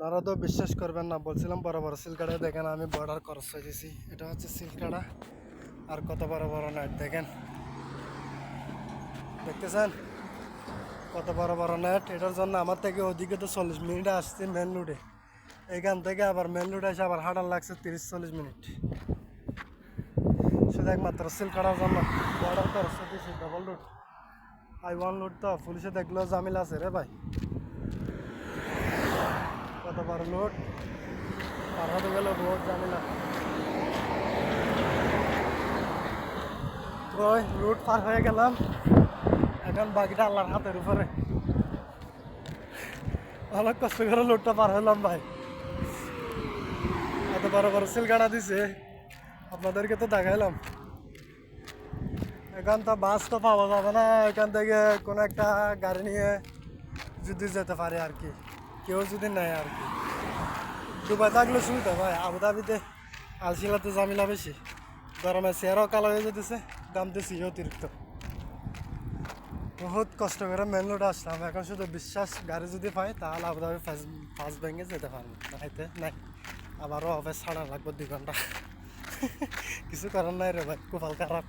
আপনারা তো বিশ্বাস করবেন না, বলছিলাম বড় বড় সিলকাটা দেখেন, আমি বর্ডার খরচ হয়েছি এটা হচ্ছে সিলকাটা, আর কত বড় বড় নেট দেখেন। দেখতেছেন? কত বড় বড় নেট এটার জন্য আমার থেকে ওদিকে তো চল্লিশ মিনিট আসছে মেন রোডে এখান থেকে আবার মেন রোডে এসে আবার হাঁটার লাগছে তিরিশ চল্লিশ মিনিট। শুধু একমাত্র সিল কাটার জন্য বর্ডার দিয়েছি ডবল রুট আই ওয়ান রুট তো, পুলিশে দেখলেও জামিল আছে রে ভাই। কত বড় লোড পার হতে গেল রোড জামিলা ওই রুট পার হয়ে গেলাম। এখন বাকিটা আল্লাহর হাতের উপরে। অনেক কষ্ট করে লোডটা পার হলাম ভাই। এত বড় বড় সিলগাড়া দিছে। আপনাদেরকে তো দেখাইলাম। এখন তো বাস তো পাওয়া যাবে না। এখান থেকে কোনো একটা গাড়ি নিয়ে যদি যেতে পারে আর কি। কেউ যদি নেয় আর কি। দুবাই থাকলে সুবিধা, ভাই। আবুধাবিতে আলশিলাতে জামিলা বেশি। গরমে চেয়ারও কালো হয়ে যেতেছে, দাম দিয়েছি অতিরিক্ত। বহুত কষ্ট করে মেন রোড আসলাম। এখন শুধু বিশ্বাস, গাড়ি যদি পাই তাহলে আবুধাবি ফার্স্ট ব্যাঙ্কে যেতে পারব। নাইতে, নাই। আবারও অফিস ছাড়া লাগবে দুই ঘণ্টা। কিছু করার নাই রে ভাই, কপাল খারাপ।